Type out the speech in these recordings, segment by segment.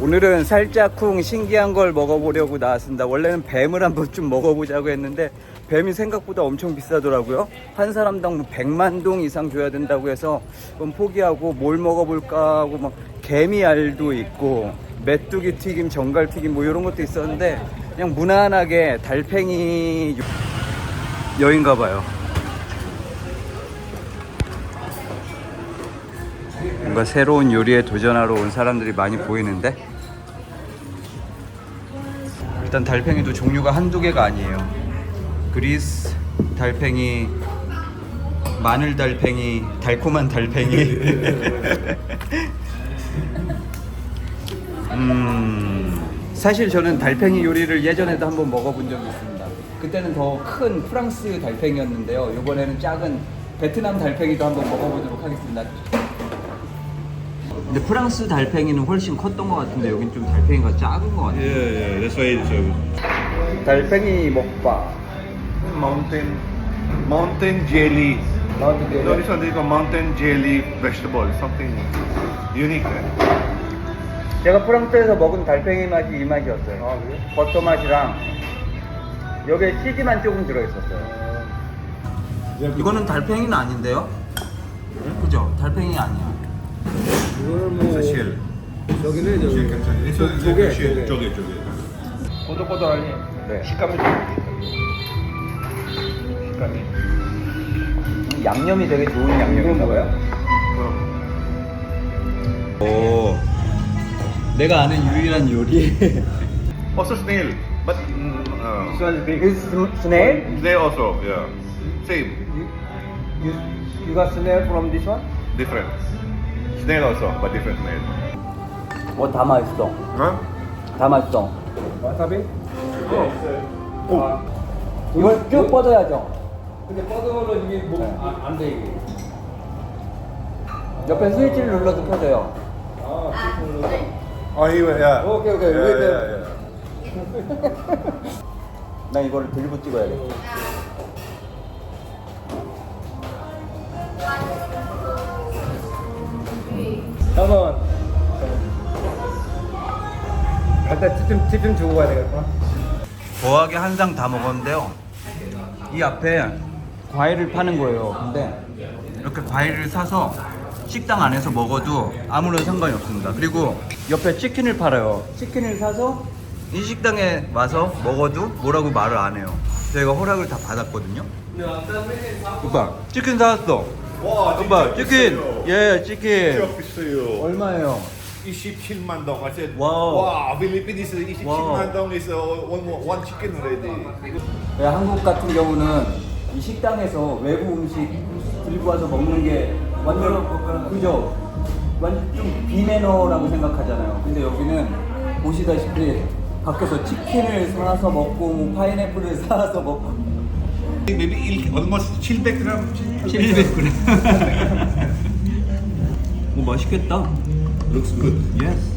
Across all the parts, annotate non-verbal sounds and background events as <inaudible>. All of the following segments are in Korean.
오늘은 살짝쿵 신기한 걸 먹어보려고 나왔습니다. 원래는 뱀을 한번 좀 먹어보자고 했는데 뱀이 생각보다 엄청 비싸더라고요. 한 사람당 뭐 100만 동 이상 줘야 된다고 해서 그럼 포기하고 뭘 먹어볼까 하고 막 개미알도 있고 메뚜기 튀김, 정갈 튀김 뭐 이런 것도 있었는데 그냥 무난하게 달팽이 여인가 봐요. 뭔가 새로운 요리에 도전하러 온 사람들이 많이 보이는데? 일단 달팽이도 종류가 한두 개가 아니에요. 그리스 달팽이 마늘 달팽이 달콤한 달팽이. <laughs> 음 사실 저는 달팽이 요리를 예전에도 한번 먹어본 적이 있습니다. 그때는 더 큰 프랑스 달팽이였는데요. 이번에는 작은 베트남 달팽이도 한번 먹어보도록 하겠습니다 근데 프랑스 달팽이는 훨씬 컸던 것 같은데 여긴 좀 달팽이가 작은 것 같아요. Yeah, yeah, that's why it's uh, 달팽이 먹방. mountain mountain jelly. No, this one is a mountain jelly vegetable, something unique. 제가 프랑스에서 먹은 달팽이 맛이 이 맛이었어요. 아, 그래요? 버터 맛이랑 여기에 치즈만 조금 들어있었어요. 이거는 달팽이는 아닌데요? 그죠? 달팽이 아니야. It's 뭐 shell. 여기는 저기 조개. 조개. 조개, 조개. 꼬들꼬들하니 네. 식감이 좋은데 식감이 양념이 되게 좋은 양념인가 봐요. 오. 내가 아는 유일한 요리. Also snail, but mm, uh, This one is big. Is snail? snail also, yeah, same, You, you, you got snail from this one? different. Snail also, but different snail. 어, 다 맛있어. Huh? 다 맛있어. 와사비? 아, 이걸 쭉 뻗어야죠. 근데 뻗으면 이게 네. 뭐안돼 이게 옆에 스위치를 눌러도 켜져요. 아 그렇구나. Oh, here, yeah. 오케이 오케이 Yeah, <laughs> 이거를 들고 찍어야겠다. 일단 팁좀 팁좀 주고 가야 되겠구나 거하게 한 상 다 먹었는데요. 이 앞에 과일을 파는 거예요. 근데 이렇게 과일을 사서 식당 안에서 먹어도 아무런 상관이 없습니다. 그리고 옆에 치킨을 팔아요. 치킨을 사서 이 식당에 와서 먹어도 뭐라고 말을 안 해요. 저희가 허락을 다 받았거든요. 오빠 치킨 사왔어. 와, 오빠 치킨. 예 치킨. 얼마예요? 27만 동. I said, Wow. wow, Philippines is 27만 Wow. dong is uh, one, one chicken already. 네, 한국 같은 경우는 이 식당에서 외부 음식 들고 와서 먹는 게 완전 그죠? 완전 좀 비매너라고 생각하잖아요. 근데 여기는 보시다시피 밖에서 치킨을 사서 먹고 뭐 파인애플을 <laughs> 사서 먹고 Maybe il- almost 700 g. 700g. 오 맛있겠다. Looks good. 예스.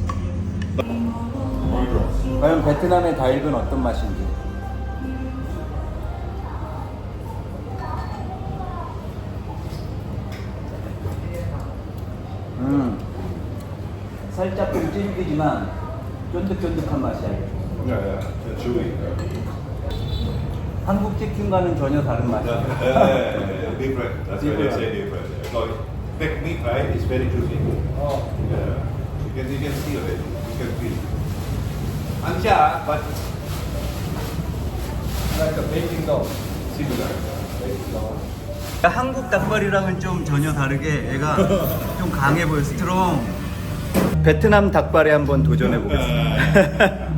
과연 베트남의 닭은 어떤 맛인지. 음, 살짝 좀 질기지만 쫀득쫀득한 맛이야. Yeah, yeah. That's chewy. 한국 치킨과는 전혀 다른 맛이야. Yeah, yeah, yeah, different. That's why they Different. say different. So, back meat, right? It's very juicy. 어 Yeah. You can, you can see already. You can feel. Ancha, but like a baking dough similar. baking dough 한국 닭발이랑은 좀 전혀 다르게 얘가 좀 강해 보여 스트롱 베트남 닭발에 한번 도전해 보겠습니다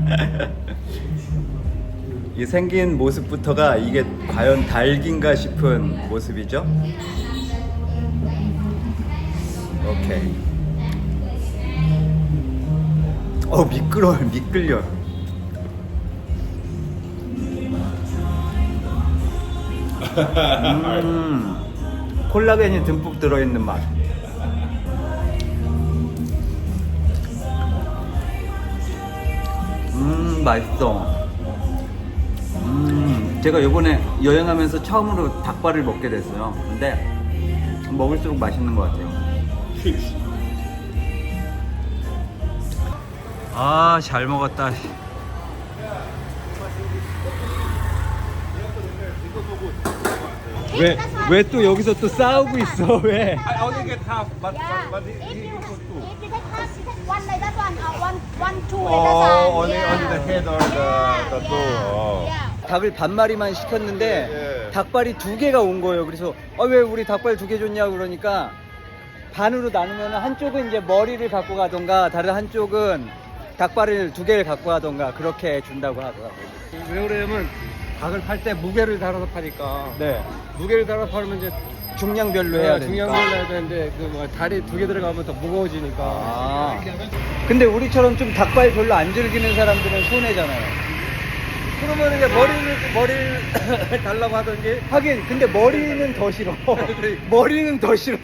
이 생긴 모습부터가 이게 과연 닭인가 싶은 모습이죠 오케이 어 미끄러워 미끌려 음, 콜라겐이 듬뿍 들어있는 맛. 음, 맛있어. 음, 제가 요번에 여행하면서 처음으로 닭발을 먹게 됐어요. 근데 먹을수록 맛있는 것 같아요. 아, 잘 먹었다. 왜, 왜 또 여기서 또 싸우고 있어, 왜? I only get half, but Yeah. but, but he, If he, you he goes two. if you take half, you take one like that one, uh, one one two like Oh, that one. only yeah. only the head or the yeah, the yeah, toe. Oh. yeah. 닭을 반마리만 시켰는데 예. 닭발이 두 개가 온 거예요. 그래서 아, 왜 우리 닭발 두 개 줬냐 그러니까 반으로 나누면 한쪽은 이제 머리를 갖고 가던가 다른 한쪽은 닭발을 두 개를 갖고 가던가 그렇게 준다고 하더라고요. 왜 그러냐면 닭을 팔 때 무게를 달아서 파니까 네. 무게를 달아서 팔면 이제 중량별로 해야 되니까. 중요한 걸 해야 되는데 그 뭐 다리 두 개 들어가면 더 무거워지니까 아. 근데 우리처럼 좀 닭발 별로 안 즐기는 사람들은 손해잖아요. 그러면 이제 머리를 머리를 <coughs> 달라고 하던지 하긴 근데 머리는 더 싫어. <laughs> 머리는 더 싫어.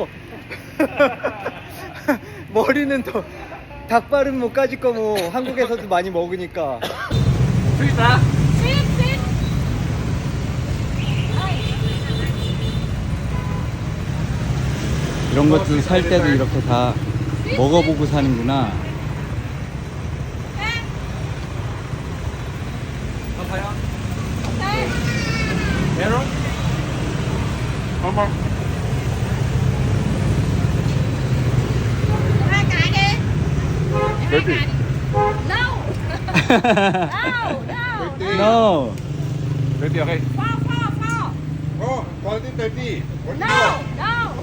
<laughs> 머리는 더 닭발은 뭐 까짓 거뭐 한국에서도 많이 먹으니까. Sit. 이런 것들 살 때도 이렇게 다 먹어보고 사는구나. Okay. Hai Hai cái. No. No, no. no. Thirty, okay. Four, four, four. Oh, quality thirty. What No, no.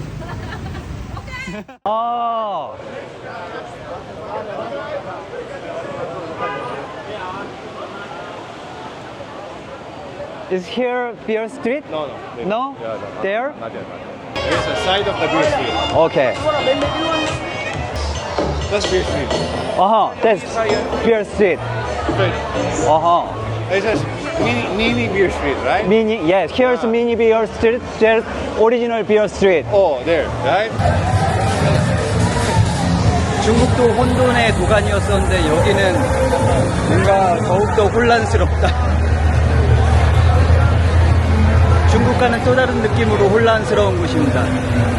<laughs> okay. 아. Is here Beer Street? No, no. There- No? Yeah, no, not- There? Not yet, not yet. There's a side of the beer street. Okay. That's beer street. Uh-huh. That's Beer Street. Right. Uh-huh. It says mini, mini beer street, right? Mini, yes, here's mini beer street, there's original beer street. Oh, there, right? 중국도 혼돈의 도가니였었는데 여기는 뭔가 더욱더 혼란스럽다. 중국과는 또 다른 느낌으로 혼란스러운 곳입니다.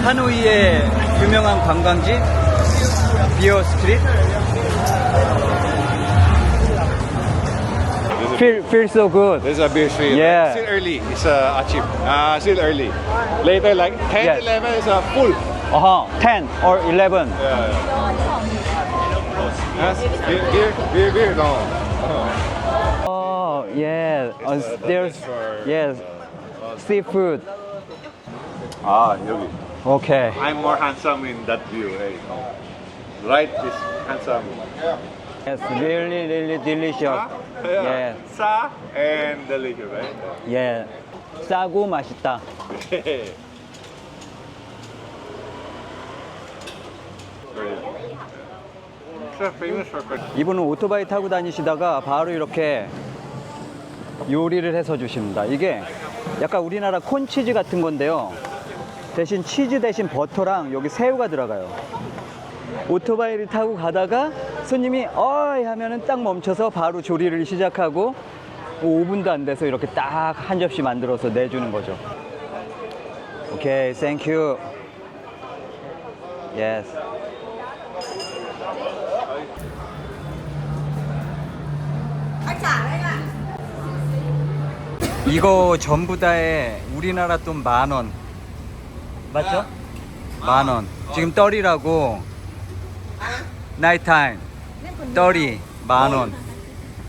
하노이의 유명한 관광지 Bio Street. Feel, feels so good. This is a beer street. Yeah. Still early. It's uh, a cheap. Uh, still early. Later, like 10, yes. 11 is a uh, full. Uh huh. 10 or 11. Yeah. Beer, beer, beer, beer. No. Oh. oh yeah. Uh, oh, there's uh, yes. Seafood. Ah, 여기. Okay. I'm more handsome in that view. Hey. Right is handsome. Yes, really, really delicious. Yeah, Sa and delicious, right? yeah. 싸고 맛있다. So famous for 이분은 오토바이 타고 다니시다가 바로 이렇게 요리를 해서 주십니다. 이게 약간 우리나라 콘치즈 같은 건데요. 대신 치즈 대신 버터랑 여기 새우가 들어가요. 오토바이를 타고 가다가 손님이 어이 하면은 딱 멈춰서 바로 조리를 시작하고 5분도 안 돼서 이렇게 딱 한 접시 만들어서 내주는 거죠. 오케이, 땡큐. 예스. 이거 전부 다에 우리나라 돈 만 원. 맞죠? 만 원. 지금 떨이라고. 나이타임. 떨이 만 원.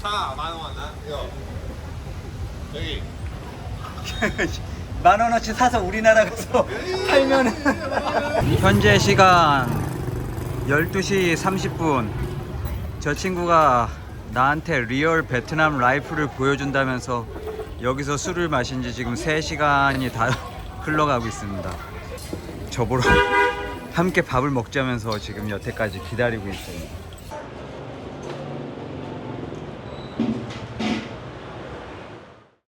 차, 만 원, 나 이거. 여기. <laughs> 만 원어치 사서 우리나라 가서 팔면 <laughs> 현재 시간 12시 30분 저 친구가 나한테 리얼 베트남 라이프를 보여준다면서 여기서 술을 마신 지 지금 3시간이 다 <laughs> 흘러가고 있습니다 저보러 함께 밥을 먹자면서 지금 여태까지 기다리고 있습니다